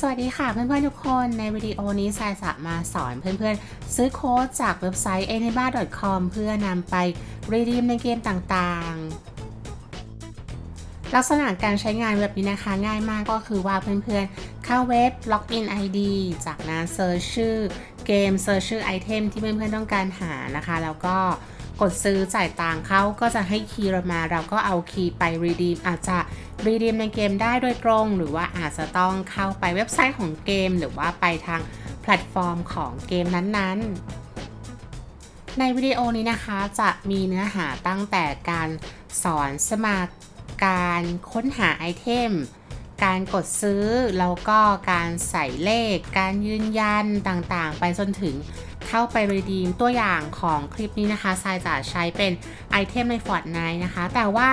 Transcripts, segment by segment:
สวัสดีค่ะเพื่อนๆทุกคนในวิดีโอนี้ทรายจะมาสอนเพื่อนๆ ซื้อโค้ดจากเว็บไซต์ anima.com เพื่อนำไป redeem ในเกมต่างๆ ลักษณะการใช้งานเว็บนี้นะคะง่ายมากก็คือว่าเพื่อนๆ เข้าเว็บ login ID จากนั้นเซิร์ชชื่อเกมเซิร์ชชื่อไอเทมที่เพื่อนๆต้องการหานะคะ แล้วก็ กดซื้อจ่ายตังเขาก็จะให้คีย์เรามาเราก็เอาคีย์ไป redeem อาจจะ redeem ในเกมได้โดยตรง หรือว่าอาจจะต้องเข้าไปเว็บไซต์ของเกม หรือว่าไปทางแพลตฟอร์มของเกมนั้นๆ ในวิดีโอนี้นะคะจะมีเนื้อหาตั้งแต่การสอนสมัครการค้นหาไอเทมการกดซื้อ แล้วก็การใส่เลข การยืนยันต่างๆ ไปจนถึง เข้าไปรีดีมตัวอย่างของคลิปนี้นะคะทรายจะใช้เป็นไอเทมใน Fortnite นะคะ แต่ว่า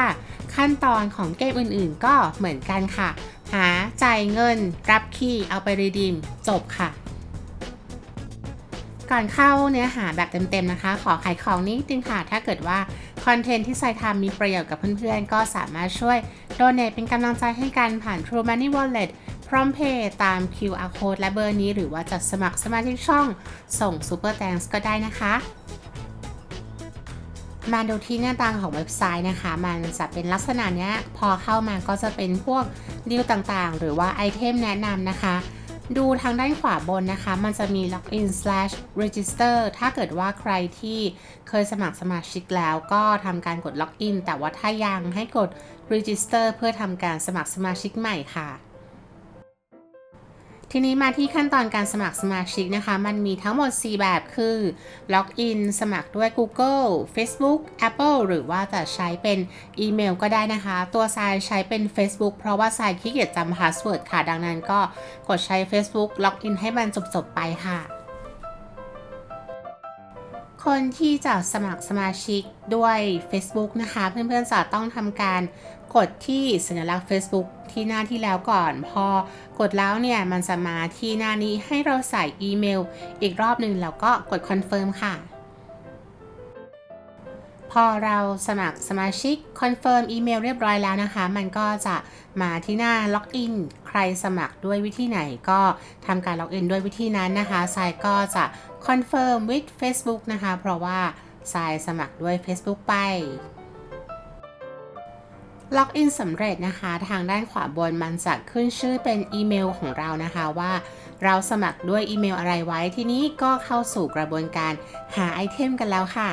ขั้นตอนของเกมอื่นๆ ก็เหมือนกันค่ะ หาจ่ายเงินรับคีย์เอาไปรีดีมจบค่ะ ก่อนเข้าเนื้อหาแบบเต็มๆนะคะ ขอขายของนิดนึงค่ะ ถ้าเกิดว่าคอนเทนต์ที่ใส่ทำมีประโยชน์กับเพื่อนๆ ก็สามารถช่วยโดเน a t เป็นกำลังใจให้กันผ่าน True Money Wallet พร้อมเพย์ตาม QR code และเบอร์นี้ หรือว่าจะสมัครสมาชิกช่องส่ง Super Thanks ก็ได้นะคะ มาดูที่หน้าตาของเว็บไซต์นะคะ มันจะเป็นลักษณะเนี้ยพอเข้ามาก็จะเป็นพวกดีลต่างๆ หรือว่าไอเทมแนะนำนะคะ ดูทางด้านขวาบนนะคะ มันจะมี login slash register ถ้าเกิดว่าใครที่เคยสมัครสมาชิกแล้วก็ทำการกด login แต่ว่าถ้ายังให้กด register เพื่อทำการสมัครสมาชิกใหม่ค่ะ ทีนี้มาที่ขั้นตอนการสมัครสมาชิกนะคะ มันมีทั้งหมด 4 แบบคือ Login สมัครด้วย Google Facebook Apple หรือว่าจะใช้เป็นอีเมลก็ได้นะคะ ตัวทรายใช้เป็น Facebook เพราะว่าทรายขี้เกียจจำพาสเวิร์ดค่ะ ดังนั้นก็กดใช้ Facebook Login ให้มันจบๆไปค่ะคนที่จะสมัครสมาชิกด้วย Facebook นะคะ เพื่อนๆจะต้องทำการ กดที่สัญลักษณ์ Facebook ที่หน้าที่แล้วก่อน พอกดแล้วเนี่ยมันจะมาที่หน้านี้ให้เราใส่อีเมล อีกรอบหนึ่งแล้วก็กดคอนเฟิร์มค่ะ พอเราสมัครสมาชิกคอนเฟิร์มอีเมลเรียบร้อยแล้วนะคะ มันก็จะมาที่หน้าล็อกอินใครสมัครด้วยวิธีไหนก็ทำการล็อกอินด้วยวิธีนั้นนะคะทรายก็จะคอนเฟิร์ม with Facebook นะคะ เพราะว่าทรายสมัครด้วย Facebook ไป ล็อกอินสำเร็จนะคะ ทางด้านขวาบนมันจะขึ้นชื่อเป็นอีเมลของเรานะคะว่า เราสมัครด้วยอีเมลอะไรไว้ที่นี้ก็เข้าสู่กระบวนการหาไอเทมกันแล้วค่ะ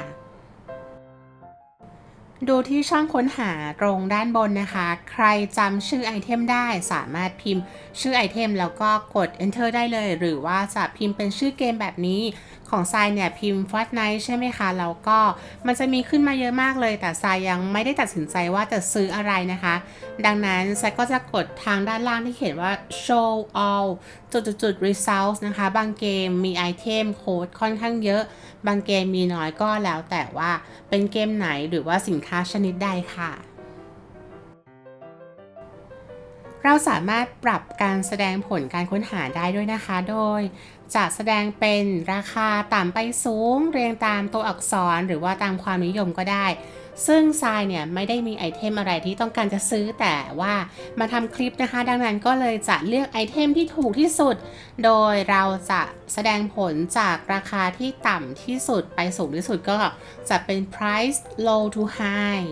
ดูที่ช่องค้นหาตรงด้านบนนะคะ ใครจำชื่อไอเทมได้สามารถพิมพ์ชื่อไอเทมแล้วก็กด enter ได้เลย หรือว่าจะพิมพ์เป็นชื่อเกมแบบนี้ ของทรายเนี่ยพิมพ์ Fortnite ใช่ไหมคะแล้วก็มันจะมีขึ้นมาเยอะมากเลย แต่ทรายยังไม่ได้ตัดสินใจว่าจะซื้ออะไรนะคะ ดังนั้นทรายก็จะกดทางด้านล่างที่เขียนว่า show all จุดจุด results นะคะ บางเกมมีไอเทมโค้ดค่อนข้างเยอะ บางเกมมีน้อยก็แล้วแต่ว่าเป็นเกมไหนหรือว่าสินค้าชนิดใดค่ะเราสามารถปรับการแสดงผลการค้นหาได้ด้วยนะคะ โดย จะแสดงเป็นราคาต่ำไปสูง เรียงตามตัวอักษรหรือว่าตามความนิยมก็ได้ ซึ่งทรายเนี่ยไม่ได้มีไอเทมอะไรที่ต้องการจะซื้อแต่ว่ามาทำคลิปนะคะ ดังนั้นก็เลยจะเลือกไอเทมที่ถูกที่สุด โดยเราจะแสดงผลจากราคาที่ต่ำที่สุดไปสูงที่สุดก็จะเป็น price low to high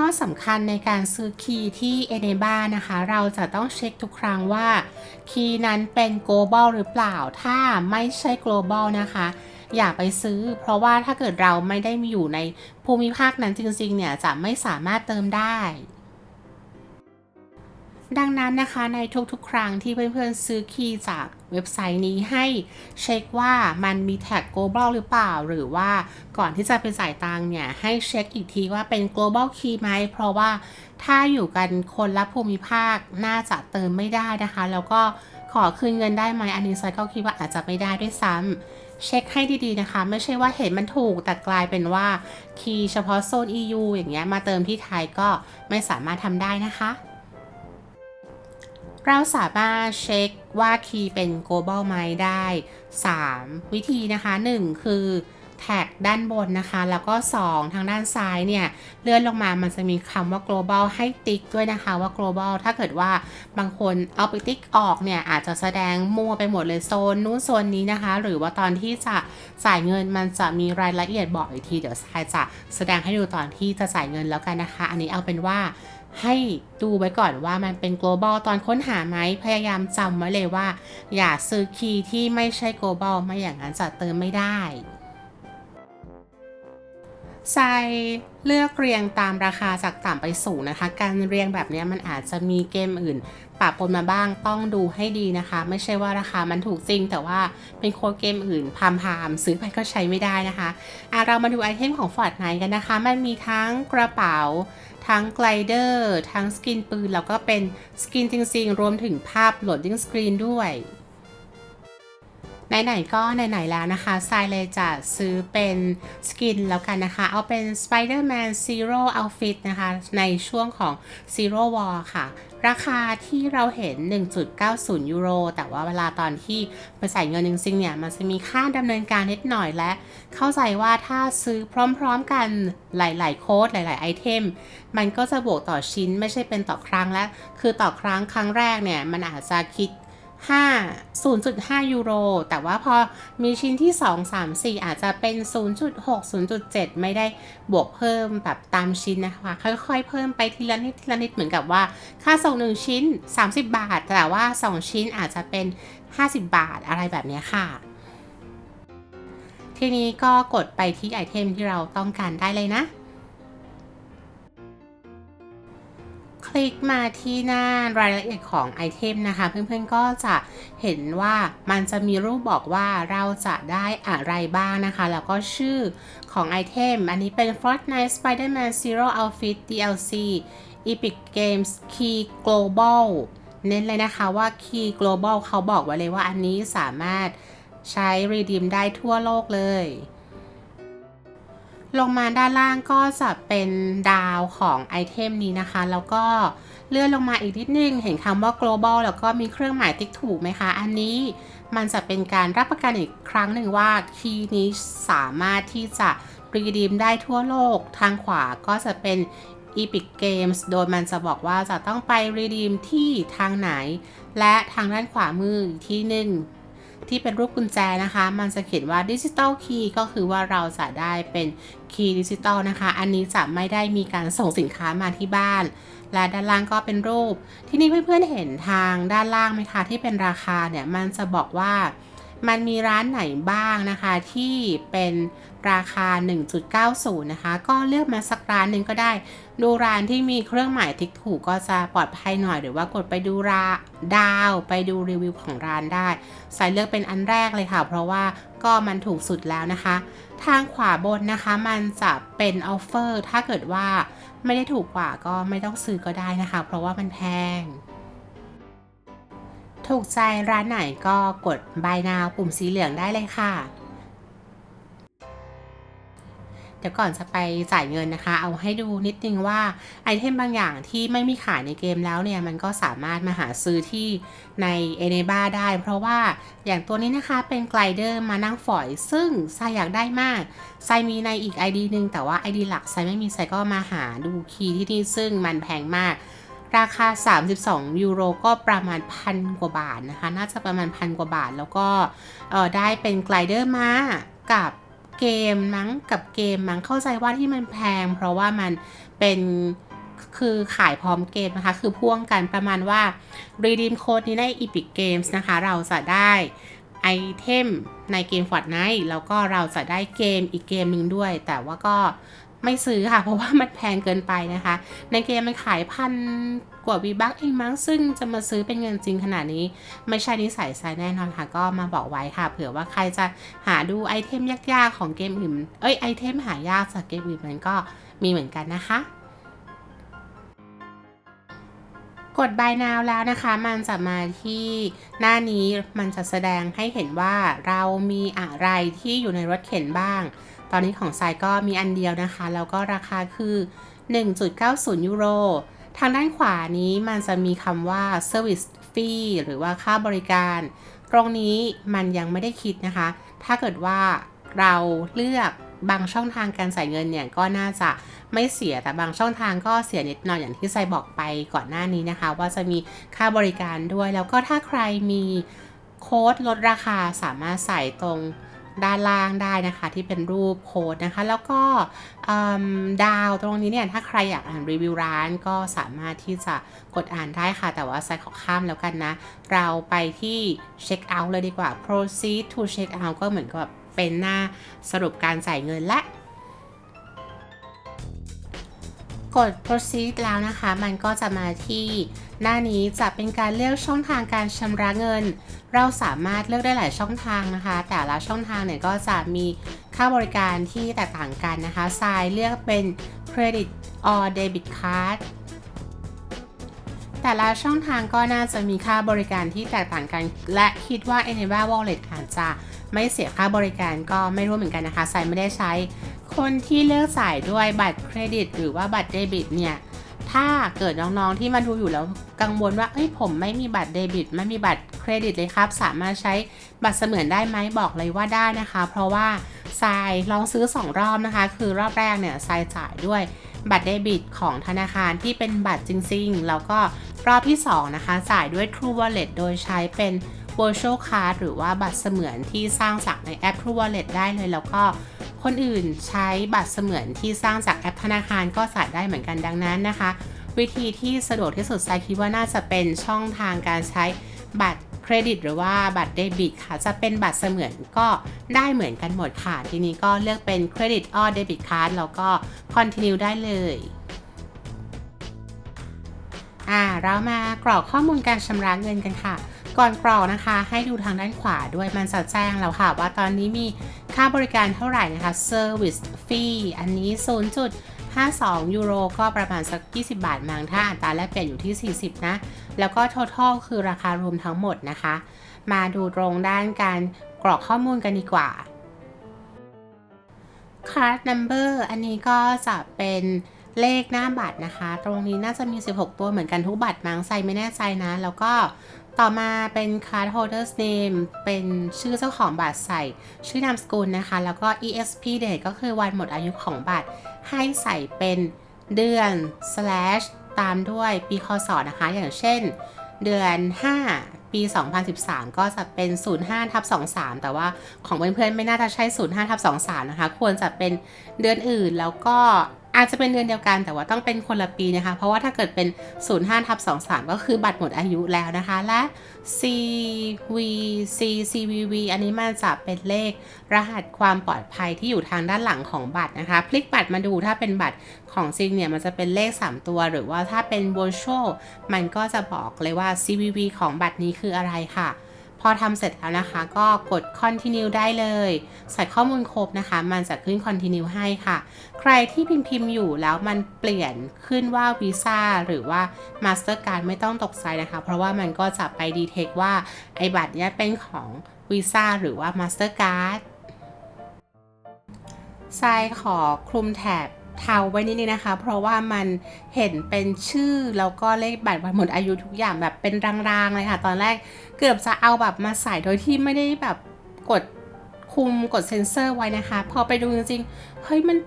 ข้อสำคัญในการซื้อคีย์ที่ Eneba นะคะ เราจะต้องเช็คทุกครั้งว่า คีย์นั้นเป็น global หรือเปล่า ถ้าไม่ใช่ global นะคะ อย่าไปซื้อ เพราะว่าถ้าเกิดเราไม่ได้มีอยู่ในภูมิภาคนั้นจริงๆ เนี่ย จะไม่สามารถเติมได้ ดังนั้นนะคะในทุกๆ ครั้งที่เพื่อนๆซื้อคีย์จากเว็บไซต์นี้ให้เช็คว่ามันมีแท็ก global หรือเปล่า หรือว่าก่อนที่จะไปจ่ายตังค์เนี่ย ให้เช็คอีกทีว่าเป็น global key ไหม เพราะว่าถ้าอยู่กันคนละภูมิภาคน่าจะเติมไม่ได้นะคะ แล้วก็ขอคืนเงินได้ไหมอันนี้ไซก็คิดว่าอาจจะไม่ได้ด้วยซ้ำเช็คให้ดีๆนะคะ ไม่ใช่ว่าเห็นมันถูกแต่กลายเป็นว่าคีย์เฉพาะโซน EU อย่างเงี้ยมาเติมที่ไทยก็ไม่สามารถทำได้นะคะ เราสามารถเช็คว่าคีย์เป็น global ไหมได้ 3 วิธีนะคะ 1 คือแท็กด้านบนนะคะ แล้วก็ 2 ทางด้านซ้ายเนี่ย เลื่อนลงมามันจะมีคำว่า global ให้ติ๊กด้วยนะคะว่า global ถ้าเกิดว่าบางคนเอาไปติ๊กออกเนี่ย อาจจะแสดงมั่วไปหมดเลยโซนนู้นโซนนี้นะคะ หรือว่าตอนที่จะจ่ายเงินมันจะมีรายละเอียดบอกอีกที เดี๋ยวทรายจะแสดงให้ดูตอนที่จะจ่ายเงินแล้วกันนะคะ อันนี้เอาเป็นว่า ให้ดูไว้ก่อนว่ามันเป็น global ตอนค้นหาไหมพยายามจำไว้เลยว่า อย่าซื้อคีย์ที่ไม่ใช่ global ไม่อย่างนั้นจะเติมไม่ได้ ทรายเลือกเรียงตามราคาจากต่ำไปสูงนะคะ การเรียงแบบนี้มันอาจจะมีเกมอื่นปะปนมาบ้างต้องดูให้ดีนะคะ ไม่ใช่ว่าราคามันถูกจริง แต่ว่าเป็นโค้ดเกมอื่นพามพามซื้อไปก็ใช้ไม่ได้นะคะอะเรามาดูไอเทมของ Fortnite กันนะคะ มันมีทั้งกระเป๋า ทั้งไกลเดอร์ทั้งสกินปืนแล้วก็เป็นสกินจริงๆ รวมถึงภาพโหลดดิ้งสกรีนด้วย ไหนๆก็ไหนๆแล้วนะคะทรายเลยจะซื้อเป็นสกินแล้วกันนะคะ เอาเป็น Spider-Man Zero Outfit นะคะ ในช่วงของ Zero War ค่ะ ราคาที่เราเห็น 1.90 ยูโร แต่ว่าเวลาตอนที่ไปใส่เงินจริงๆเนี่ย มันจะมีค่าดำเนินการนิดหน่อยและ เข้าใจว่าถ้าซื้อพร้อมๆกันหลายๆโค้ดหลายๆไอเทม มันก็จะบวกต่อชิ้นไม่ใช่เป็นต่อครั้งและ คือต่อครั้งครั้งแรกเนี่ย มันอาจจะคิด 5 0.5 ยูโร แต่ว่าพอมีชิ้นที่ 2 3 4 อาจจะเป็น 0.6 0.7 ไม่ได้บวกเพิ่มแบบตามชิ้นนะคะ ค่อยๆ เพิ่มไปทีละนิดทีละนิดเหมือนกับว่า ค่าส่ง 1 ชิ้น 30 บาท แต่ว่า 2 ชิ้นอาจจะเป็น 50 บาทอะไรแบบนี้ค่ะ ทีนี้ก็กดไปที่ไอเทมที่เราต้องการได้เลยนะ คลิกมาที่หน้ารายละเอียดของไอเทมนะคะ เพื่อนๆก็จะเห็นว่ามันจะมีรูปบอกว่าเราจะได้อะไรบ้างนะคะ แล้วก็ชื่อของไอเทม อันนี้เป็น Fortnite Spider-Man Zero Outfit DLC Epic Games Key Global เน้นเลยนะคะว่า Key Global เขาบอกไว้เลยว่าอันนี้สามารถใช้ redeem ได้ทั่วโลกเลย ลงมาด้านล่างก็จะเป็นดาวของไอเทมนี้นะคะ แล้วก็เลื่อนลงมาอีกนิดนึง เห็นคำว่า global แล้วก็มีเครื่องหมายติ๊กถูกไหมคะ อันนี้มันจะเป็นการรับประกันอีกครั้งหนึ่งว่าคีย์นี้สามารถที่จะรีดีมได้ทั่วโลก ทางขวาก็จะเป็น Epic Games โดยมันจะบอกว่าจะต้องไปรีดีมที่ทางไหน และทางด้านขวามืออีกที่หนึ่ง ที่เป็นรูปกุญแจนะคะ มันจะเขียนว่าดิจิตอลคีย์ก็คือว่าเราจะได้เป็นคีย์ดิจิตอลนะคะ อันนี้จะไม่ได้มีการส่งสินค้ามาที่บ้าน และด้านล่างก็เป็นรูป ที่นี่เพื่อนๆเห็นทางด้านล่างไหมคะที่เป็นราคาเนี่ยมันจะบอกว่า มันมีร้านไหนบ้างนะคะที่เป็นราคา 1.90 นะคะ ก็เลือกมาสักร้านหนึ่งก็ได้ ดูร้านที่มีเครื่องหมายทิกถูกก็จะปลอดภัยหน่อยหรือว่ากดไปดูราดาวไปดูรีวิวของร้านได้ใส่เลือกเป็นอันแรกเลยค่ะ เพราะว่าก็มันถูกสุดแล้วนะคะ ทางขวาบนนะคะมันจะเป็นออฟเฟอร์ถ้าเกิดว่าไม่ได้ถูกกว่าก็ไม่ต้องซื้อก็ได้นะคะ เพราะว่ามันแพง ถูกใจร้านไหนก็กด buy now ปุ่มสีเหลืองได้เลยค่ะ เดี๋ยวก่อนจะไปจ่ายเงินนะคะ เอาให้ดูนิดนึงว่าไอเทมบางอย่างที่ไม่มีขายในเกมแล้วเนี่ย มันก็สามารถมาหาซื้อที่ในเอเนบาได้ เพราะว่าอย่างตัวนี้นะคะเป็นไกลเดอร์มานั่งฝอย ซึ่งไซอยากได้มากไซมีในอีก ID นึงแต่ว่า ID หลักไซไม่มีไซก็มาหาดูคีย์ที่นี่ซึ่งมันแพงมาก ราคา 32 ยูโรก็ประมาณพันกว่าบาทนะคะ น่าจะประมาณพันกว่าบาท แล้วก็ได้เป็นไกลเดอร์มากับเกมมั้งกับเกมมั้งเข้าใจว่าที่มันแพง เพราะว่ามันเป็นคือขายพร้อมเกมนะคะ คือพ่วงกันประมาณว่า redeem code นี้ใน Epic Games นะคะ เราจะได้ไอเทมในเกม Fortnite แล้วก็เราจะได้เกมอีกเกมหนึ่งด้วย แต่ว่าก็ ไม่ซื้อค่ะ เพราะว่ามันแพงเกินไปนะคะ ในเกมมันขายพันกว่าวีบัคเองมั้งซึ่งจะมาซื้อเป็นเงินจริงขนาดนี้ ไม่ใช่นิสัยใายแน่นอนค่ะ ก็มาบอกไว้ค่ะ เผื่อว่าใครจะหาดูไอเทมยากๆของเกมอื่น เอ้ยไอเทมหายากจากเกมอื่นมันก็มีเหมือนกันนะคะกด buy now แล้วนะคะ มันจะมาที่หน้านี้มันจะแสดงให้เห็นว่าเรามีอะไรที่อยู่ในรถเข็นบ้าง ตอนนี้ของไซก็มีอันเดียวนะคะ แล้วก็ราคาคือ 1.90 ยูโร ทางด้านขวานี้มันจะมีคำว่า service fee หรือว่าค่าบริการ ตรงนี้มันยังไม่ได้คิดนะคะ ถ้าเกิดว่าเราเลือกบางช่องทางการจ่ายเงินเนี่ยก็น่าจะไม่เสียแต่บางช่องทางก็เสียนิดหน่อยอย่างที่ไซบอกไปก่อนหน้านี้นะคะ ว่าจะมีค่าบริการด้วย แล้วก็ถ้าใครมีโค้ดลดราคาสามารถใส่ตรง ด้านล่างได้นะคะที่เป็นรูปโค้ดนะคะ แล้วก็ดาวตรงนี้เนี่ยถ้าใครอยากอ่านรีวิวร้านก็สามารถที่จะกดอ่านได้ค่ะ แต่ว่าไซขอข้ามแล้วกันนะ เราไปที่เช็คเอาท์เลยดีกว่า proceed to check out ก็เหมือนกับเป็นหน้าสรุปการจ่ายเงินและ กด proceed แล้วนะคะ มันก็จะมาที่หน้านี้จะเป็นการเลือกช่องทางการชำระเงิน เราสามารถเลือกได้หลายช่องทางนะคะ แต่ละช่องทางเนี่ยก็จะมีค่าบริการที่แตกต่างกันนะคะทรายเลือกเป็น credit or debit card แต่ละช่องทางก็น่าจะมีค่าบริการที่แตกต่างกัน และคิดว่า Eneva Wallet อาจจะ ไม่เสียค่าบริการก็ไม่รู้เหมือนกันนะคะสายไม่ได้ใช้ คนที่เลือกจ่ายด้วยบัตรเครดิต หรือว่าบัตรเดบิตเนี่ยถ้าเกิดน้องๆที่มาดูอยู่แล้วกังวลว่าเอ้ยผมไม่มีบัตรเดบิต ไม่มีบัตรเครดิตเลยครับ สามารถใช้บัตรเสมือนได้ไหมบอกเลยว่าได้นะคะ เพราะว่าทรายลองซื้อ 2 รอบนะคะ คือรอบแรกเนี่ยทรายจ่ายด้วยบัตรเดบิตของธนาคารที่เป็นบัตรจริงๆ แล้วก็รอบที่ 2 นะคะ จ่ายด้วย True Wallet โดยใช้เป็น virtual card หรือว่าบัตรเสมือนที่สร้างจากในแอป True Wallet ได้เลย แล้วก็คนอื่นใช้บัตรเสมือนที่สร้างจากแอปธนาคารก็จ่ายได้เหมือนกันดังนั้นนะคะ วิธีที่สะดวกที่สุดไซคิดว่าน่าจะเป็นช่องทางการใช้บัตรเครดิตหรือว่าบัตรเดบิตค่ะ จะเป็นบัตรเสมือนก็ได้เหมือนกันหมดค่ะ ทีนี้ก็เลือกเป็นเครดิตออเดบิตคาร์ดแล้วก็ continue ได้เลย อ่าเรามากรอกข้อมูลการชำระเงินกันค่ะ ก่อนกรอกนะคะ ให้ดูทางด้านขวาด้วยมันจะแจ้งแล้วค่ะ ว่าตอนนี้มีค่าบริการเท่าไหร่นะคะ Service Fee อันนี้ 0.52 ยูโรก็ประมาณสัก 20 บาทมั้งถ้าอัตราแลกเปลี่ยนอยู่ที่ 40 นะ แล้วก็ total คือราคารวมทั้งหมดนะคะ มาดูตรงด้านการกรอกข้อมูลกันดีกว่า card number อันนี้ก็จะเป็น เลขหน้าบัตรนะคะ ตรงนี้น่าจะมี 16 ตัวเหมือนกันทุกบัตรมั้งใส่ไม่แน่ใจนะ แล้วก็ต่อมาเป็น card holder's name เป็นชื่อเจ้าของบัตรใส่ ชื่อนามสกุลนะคะ แล้วก็ exp date ก็คือวันหมดอายุของบัตร ให้ใส่เป็นเดือน slash ตามด้วยปีคศนะคะ อย่างเช่น เดือน 5 ปี 2013 ก็จะเป็น 05ทับ23 แต่ว่าของเพื่อนๆไม่น่าจะใช่ 05ทับ23 นะคะ ควรจะเป็นเดือนอื่นแล้วก็ อาจจะเป็นเดือนเดียวกันแต่ว่าต้องเป็นคนละปีนะคะ เพราะว่าถ้าเกิดเป็น 05ทับ23 ก็คือบัตรหมดอายุแล้วนะคะ และ CVC CVV อันนี้มันจะเป็นเลขรหัสความปลอดภัยที่อยู่ทางด้านหลังของบัตรนะคะ พลิกบัตรมาดูถ้าเป็นบัตรของจริงเนี่ยมันจะเป็นเลข 3 ตัว หรือว่าถ้าเป็น virtual มันก็จะบอกเลยว่า CVV ของบัตรนี้คืออะไรค่ะ อทำเสร็จแล้วนะคะก็กด continue ได้เลย ใส่ข้อมูลครบนะคะ มันจะขึ้น continue ให้ค่ะ ใครที่พิมพ์พิมพ์อยู่แล้วมันเปลี่ยนขึ้นว่า Visa หรือว่า Mastercard ไม่ต้องตกใจนะคะ เพราะว่ามันก็จะไปดีเทคว่าไอ้บัตรเนี้ยเป็นของ Visa หรือว่า Mastercard ทรายขอคลุมแถบ เทาไว้นิดนึงนะคะ เพราะว่ามันเห็นเป็นชื่อแล้วก็เลขบัตรหมดอายุทุกอย่างแบบเป็นรางๆเลยค่ะ ตอนแรกเกือบจะเอาแบบมาใส่โดยที่ไม่ได้แบบกดคุมกดเซ็นเซอร์ไว้นะคะ พอไปดูจริงๆ เฮ้ยมัน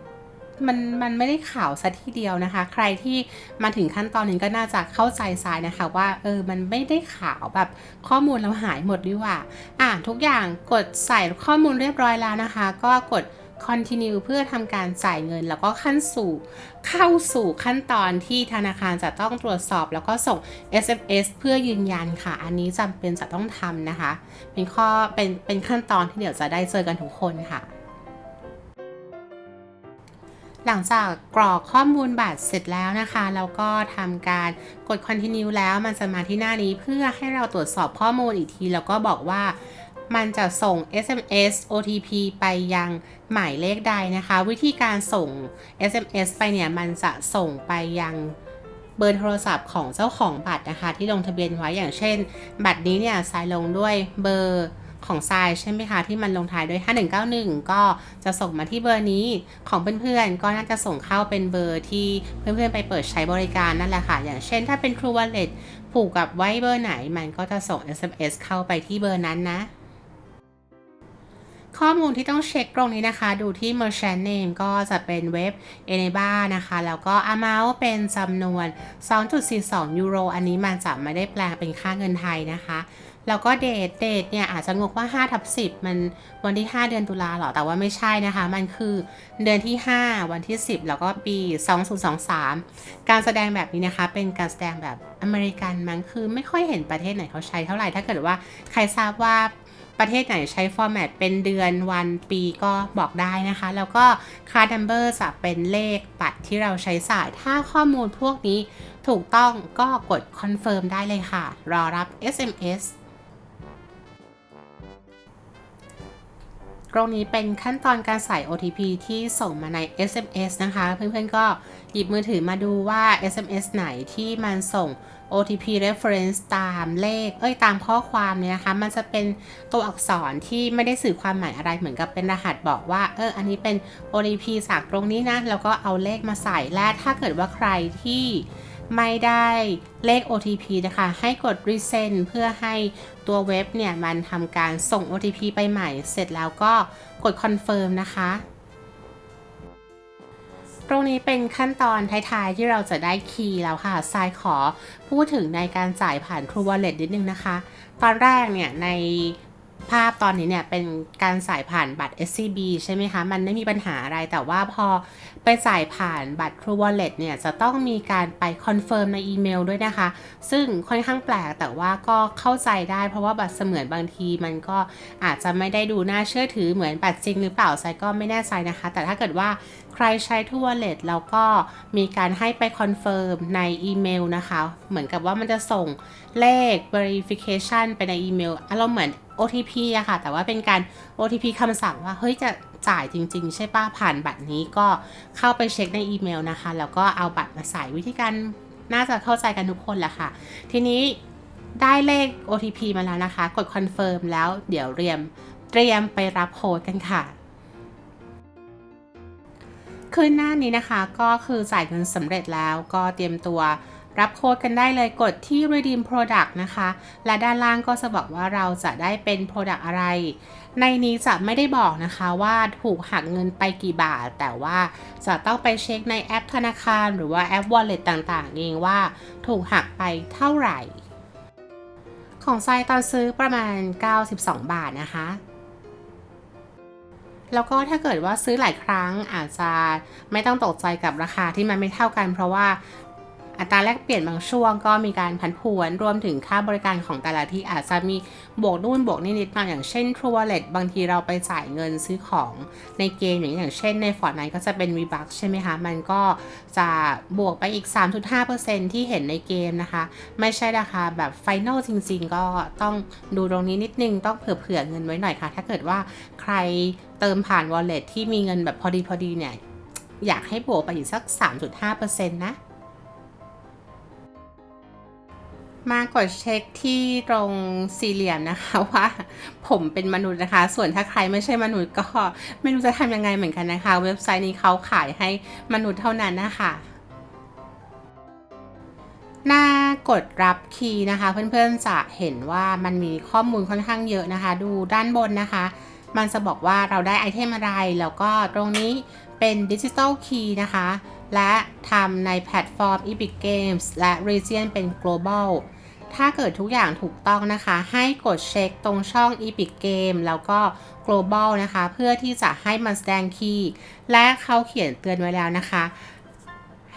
มันมันไม่ได้ข่าวซะทีเดียวนะคะ ใครที่มาถึงขั้นตอนนี้ก็น่าจะเข้าใจทรายนะคะว่าเออมันไม่ได้ข่าวแบบข้อมูลเราหายหมดดีกว่า อ่าทุกอย่างกดใส่ข้อมูลเรียบร้อยแล้วนะคะ ก็กด continue เพื่อทำการจ่ายเงิน แล้วก็ขั้นสู่เข้าสู่ขั้นตอนที่ธนาคารจะต้องตรวจสอบ แล้วก็ส่ง SMS เพื่อยืนยันค่ะ อันนี้จำเป็นจะต้องทำนะคะ เป็นข้อเป็นเป็นขั้นตอนที่เดี๋ยวจะได้เจอกันทุกคนค่ะ หลังจากกรอกข้อมูลบัตรเสร็จแล้วนะคะแล้วก็ทำการกด continue แล้วมันจะมาที่หน้านี้เพื่อให้เราตรวจสอบข้อมูลอีกที แล้วก็บอกว่า มันจะส่ง SMS OTP ไปยังหมายเลขใดนะคะ วิธีการส่ง SMS ไปเนี่ย มันจะส่งไปยังเบอร์โทรศัพท์ของเจ้าของบัตรนะคะ ที่ลงทะเบียนไว้อย่างเช่น บัตรนี้เนี่ยสายลงด้วยเบอร์ของทรายใช่ไหมคะ ที่มันลงท้ายด้วย 5191 ก็จะส่งมาที่เบอร์นี้ของเพื่อนๆ ก็น่าจะส่งเข้าเป็นเบอร์ที่เพื่อนๆ ไปเปิดใช้บริการนั่นแหละค่ะ อย่างเช่นถ้าเป็น True Wallet ผูกกับไว้เบอร์ไหน มันก็จะส่ง SMS เข้าไปที่เบอร์นั้นนะ ข้อมูลที่ต้องเช็คตรงนี้นะคะ ดูที่ merchant name ก็จะเป็นเว็บ Eneba นะคะ แล้วก็ amount เป็นจำนวน 2.42 ยูโร อันนี้มันจะไม่ได้แปลงเป็นค่าเงินไทยนะคะแล้วก็เดทเดทเนี่ยอาจจะงงว่า5ทับ10 มันวันที่ 5 เดือนตุลาหรอ แต่ว่าไม่ใช่นะคะ มันคือเดือนที่ 5 วันที่ 10 แล้วก็ปี 2023 การแสดงแบบนี้นะคะ เป็นการแสดงแบบอเมริกันมันคือไม่ค่อยเห็นประเทศไหนเขาใช้เท่าไหร่ ถ้าเกิดว่าใครทราบว่า ประเทศไหนใช้ฟอร์แมตเป็นเดือนวันปีก็บอกได้นะคะ แล้วก็คาร์ดัมเบอร์จะเป็นเลขบัตรที่เราใช้สาย ถ้าข้อมูลพวกนี้ถูกต้องก็กดคอนเฟิร์มได้เลยค่ะ รอรับ SMS ตรงนี้เป็นขั้นตอนการใส่ OTP ที่ส่งมาใน SMS นะคะ เพื่อนๆก็หยิบมือถือมาดูว่า SMS ไหนที่มันส่ง OTP reference ตามเลข เอ้ย ตามข้อความเนี่ยนะคะ มันจะเป็นตัวอักษรที่ไม่ได้สื่อความหมายอะไร เหมือนกับเป็นรหัสบอกว่า เออ อันนี้เป็น OTP จากตรงนี้นะ แล้วก็เอาเลขมาใส่ และถ้าเกิดว่าใครที่ ไม่ได้เลข OTP นะคะ ให้กด resend เพื่อให้ตัวเว็บเนี่ย มันทำการส่ง OTP ไปใหม่ เสร็จแล้วก็กด confirm นะคะ ตรงนี้เป็นขั้นตอนท้ายๆ ที่เราจะได้คีย์แล้วค่ะทรายขอพูดถึงในการจ่ายผ่าน True Wallet นิดนึงนะคะ ตอนแรกเนี่ยใน ภาพตอนนี้เนี่ยเป็นการจ่ายผ่านบัตร SCB ใช่ไหมคะ มันไม่มีปัญหาอะไรแต่ว่าพอไปจ่ายผ่านบัตร True Wallet เนี่ยจะต้องมีการไปคอนเฟิร์มในอีเมลด้วยนะคะ ซึ่งค่อนข้างแปลกแต่ว่าก็เข้าใจได้เพราะว่าบัตรเสมือนบางทีมันก็อาจจะไม่ได้ดูน่าเชื่อถือเหมือนบัตรจริงหรือเปล่าไซก็ไม่แน่ใจนะคะ แต่ถ้าเกิดว่าใครใช้ True Wallet แล้วก็มีการให้ไปคอนเฟิร์มในอีเมลนะคะ เหมือนกับว่ามันจะส่งเลข verification ไปในอีเมลอารมณ์เหมือน OTP อะค่ะ แต่ว่าเป็นการ OTP คำสั่งว่า เฮ้ย จะจ่ายจริง ๆ ใช่ป้ะผ่านบัตรนี้ก็เข้าไปเช็คในอีเมลนะคะ แล้วก็เอาบัตรมาใส่วิธีการน่าจะเข้าใจกันทุกคนแหละค่ะ ทีนี้ได้เลข OTP มาแล้วนะคะ กดคอนเฟิร์มแล้วเดี๋ยวเรียมเตรียมไปรับโค้ดกันค่ะขึ้นหน้านี้นะคะก็คือจ่ายเงินสำเร็จแล้วก็เตรียมตัว รับโค้ดกันได้เลยกดที่ redeem product นะคะ และด้านล่างก็จะบอกว่าเราจะได้เป็น product อะไร ในนี้จะไม่ได้บอกนะคะว่าถูกหักเงินไปกี่บาท แต่ว่าจะต้องไปเช็คในแอปธนาคารหรือว่าแอป wallet ต่างๆ เองว่าถูกหักไปเท่าไหร่ ของไซตอนซื้อประมาณ 92 บาทนะคะแล้วก็ถ้าเกิดว่าซื้อหลายครั้งอาจจะไม่ต้องตกใจกับราคาที่มันไม่เท่ากัน เพราะว่า อัตราแลกเปลี่ยนบางช่วงก็มีการผันผวนรวมถึงค่าบริการของแต่ละที่อาจจะมีบวกนู่นบวกนี่นิดหน่อยอย่างเช่น True Wallet บางทีเราไปจ่ายเงินซื้อของในเกมอย่างอย่างเช่นใน Fortnite ก็จะเป็น v b u c k ใช่ไหมคะ มันก็จะบวกไปอีก 3.5%ที่เห็นในเกมนะคะ ไม่ใช่ราคาแบบ Final จริง ๆ ก็ต้องดูตรงนี้นิดนึงต้องเผื่อเงินไว้หน่อยค่ะ ถ้าเกิดว่าใครเติมผ่าน Wallet ที่มีเงินแบบพอดีพอดีเนี่ยอยากให้บวกไปอีกสัก 3.5%นะ มากดเช็คที่ตรงสี่เหลี่ยมนะคะว่าผมเป็นมนุษย์นะคะ ส่วนถ้าใครไม่ใช่มนุษย์ก็ไม่รู้จะทำยังไงเหมือนกันนะคะ เว็บไซต์นี้เขาขายให้มนุษย์เท่านั้นนะคะหน้ากดรับคีย์นะคะ เพื่อนๆจะเห็นว่ามันมีข้อมูลค่อนข้างเยอะนะคะ ดูด้านบนนะคะ มันจะบอกว่าเราได้ไอเทมอะไร แล้วก็ตรงนี้เป็นดิจิตอลคีย์นะคะ และทำในแพลตฟอร์ม Epic Games และ Region เป็น global ถ้าเกิดทุกอย่างถูกต้องนะคะ ให้กดเช็คตรงช่อง Epic Game แล้วก็ global นะคะ เพื่อที่จะให้มันแสดงคีย์และเขาเขียนเตือนไว้แล้วนะคะ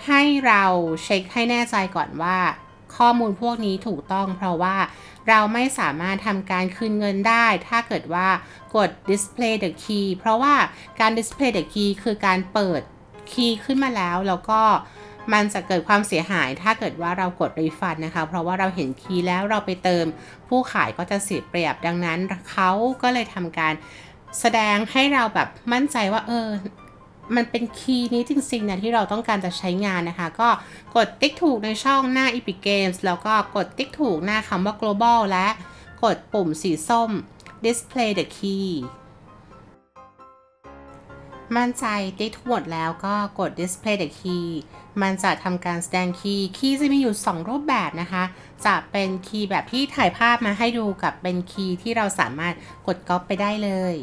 ให้เราเช็คให้แน่ใจก่อนว่า ข้อมูลพวกนี้ถูกต้อง เพราะว่าเราไม่สามารถทำการคืนเงินได้ ถ้าเกิดว่ากด display the key เพราะว่าการ display the key คือการเปิดคีย์ขึ้นมาแล้วแล้วก็ มันจะเกิดความเสียหายถ้าเกิดว่าเรากดรีฟันนะคะ เพราะว่าเราเห็นคีย์แล้วเราไปเติม ผู้ขายก็จะเสียเปรียบดังนั้นเขาก็เลยทำการแสดงให้เราแบบมั่นใจว่าเออมันเป็นคีย์นี้จริงๆนะที่เราต้องการจะใช้งานนะคะ ก็กดติ๊กถูกในช่องหน้า Epic Games แล้วก็กดติ๊กถูกหน้าคำว่า global และกดปุ่มสีส้ม display the key มั่นใจได้ทั้งหมดแล้วก็กด display the key มันจะทำการแสดงคีย์ คีย์จะมีอยู่ 2 รูปแบบนะคะ จะเป็นคีย์แบบที่ถ่ายภาพมาให้ดูกับเป็นคีย์ที่เราสามารถกดก๊อปไปได้เลย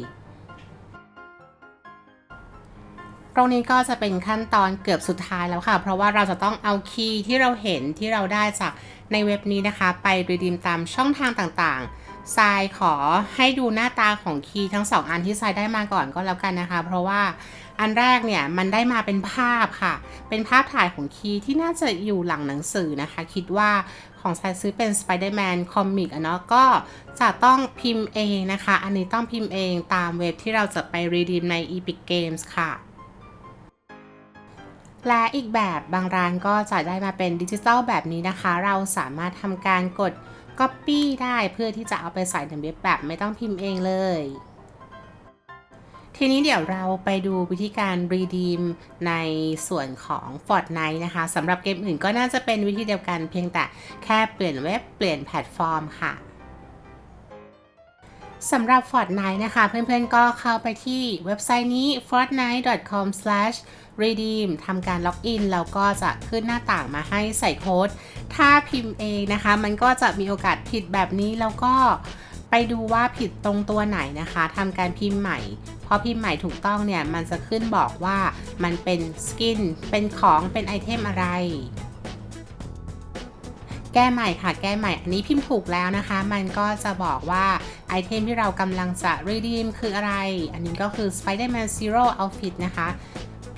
ตรงนี้ก็จะเป็นขั้นตอนเกือบสุดท้ายแล้วค่ะ เพราะว่าเราจะต้องเอาคีย์ที่เราเห็นที่เราได้จากในเว็บนี้นะคะ ไปรีดิมตามช่องทางต่างๆ ทรายขอให้ดูหน้าตาของคีย์ทั้งสองอันที่ทรายได้มาก่อนก็แล้วกันนะคะ เพราะว่าอันแรกเนี่ยมันได้มาเป็นภาพค่ะ เป็นภาพถ่ายของคีย์ที่น่าจะอยู่หลังหนังสือนะคะ คิดว่าของทรายซื้อเป็น Spider-Man คอมิกอะเนาะก็จะต้องพิมพ์เองนะคะ อันนี้ต้องพิมพ์เองตามเว็บที่เราจะไปรีดีมใน Epic Games ค่ะและอีกแบบบางร้านก็จะได้มาเป็นดิจิทัลแบบนี้นะคะ เราสามารถทำการกด Copy ได้เพื่อที่จะเอาไปใส่ในเว็บแบบไม่ต้องพิมพ์เองเลย ทีนี้เดี๋ยวเราไปดูวิธีการ redeem ในส่วนของ Fortnite นะคะสำหรับเกมอื่นก็น่าจะเป็นวิธีเดียวกันเพียงแต่แค่เปลี่ยนเว็บเปลี่ยนแพลตฟอร์มค่ะสำหรับ Fortnite นะคะ เพื่อนๆก็เข้าไปที่เว็บไซต์นี้ fortnite.com Redeem ทำการล็อกอินแล้วก็จะขึ้นหน้าต่างมาให้ใส่โค้ด ถ้าพิมพ์เองนะคะ มันก็จะมีโอกาสผิดแบบนี้แล้วก็ไปดูว่าผิดตรงตัวไหนนะคะทำการพิมพ์ใหม่ พอพิมพ์ใหม่ถูกต้องเนี่ย มันจะขึ้นบอกว่ามันเป็นสกิน เป็นของ เป็นไอเทมอะไร แก้ใหม่ค่ะ แก้ใหม่ อันนี้พิมพ์ถูกแล้วนะคะ มันก็จะบอกว่าไอเทมที่เรากำลังจะ redeem คืออะไร อันนี้ก็คือ Spider-Man Zero Outfit นะคะ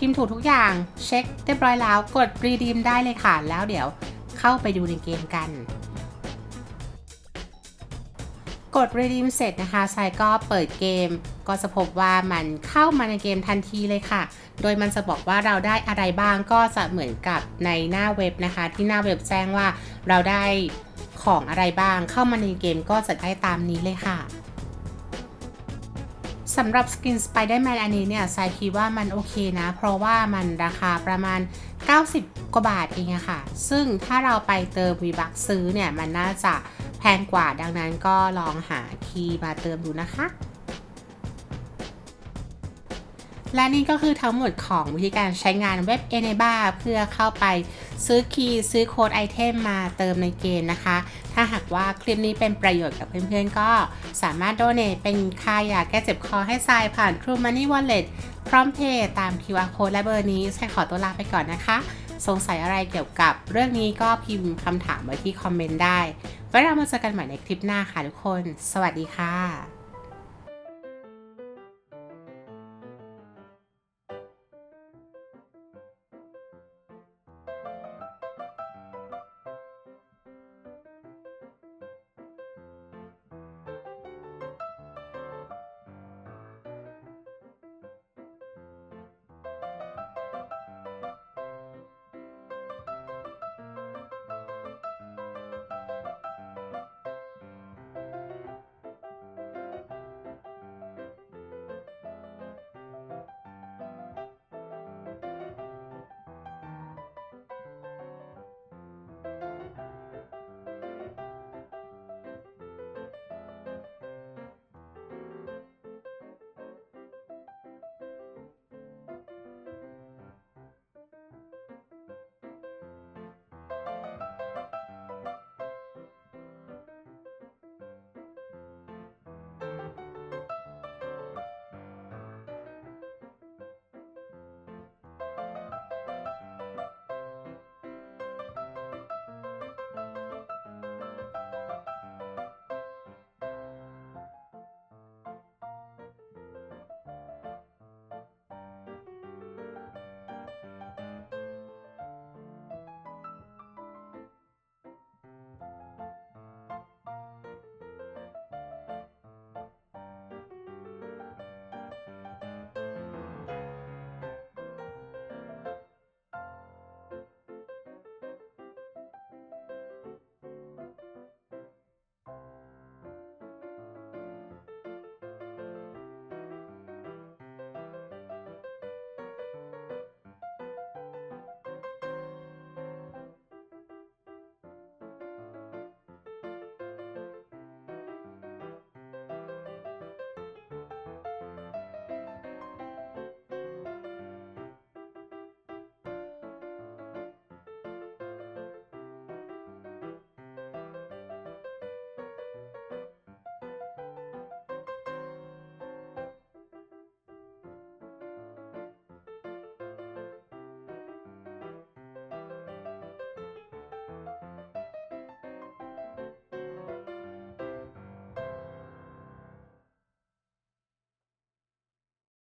พิมพ์ถูกทุกอย่าง เช็คเรียบร้อยแล้วกด redeem ได้เลยค่ะ แล้วเดี๋ยวเข้าไปดูในเกมกัน กด redeem เสร็จนะคะไซก็เปิดเกม ก็จะพบว่ามันเข้ามาในเกมทันทีเลยค่ะ โดยมันจะบอกว่าเราได้อะไรบ้างก็จะเหมือนกับในหน้าเว็บนะคะ ที่หน้าเว็บแจ้งว่าเราได้ของอะไรบ้างเข้ามาในเกมก็จะได้ตามนี้เลยค่ะ สำหรับสกินสไปเดอร์แมนอันนี้เนี่ยไซคิดว่ามันโอเคนะ เพราะว่ามันราคาประมาณ 90 กว่าบาทเองอะค่ะ ซึ่งถ้าเราไปเติมวีบักซื้อเนี่ย มันน่าจะแพงกว่าดังนั้นก็ลองหาคีย์มาเติมดูนะคะ และนี่ก็คือทั้งหมดของวิธีการใช้งานเว็บ e n e b a เพื่อเข้าไปซื้อคีย์ซื้อโค้ดไอเทมมาเติมในเกมนะคะ ถ้าหากว่าคลิปนี้เป็นประโยชน์กับเพื่อนๆ ก็สามารถโดเน t เป็นค่ายาแก้เจ็บคอให้ทรายผ่าน True Money Wallet พร้อมเพย์ตาม QR Code และเบอร์นี้ทรายขอตัวลาไปก่อนนะคะ สงสัยอะไรเกี่ยวกับเรื่องนี้ก็พิมพ์คำถามไว้ที่คอมเมนต์ได้ ไว้เรามาเจอกันใหม่ในคลิปหน้าค่ะทุกคน สวัสดีค่ะ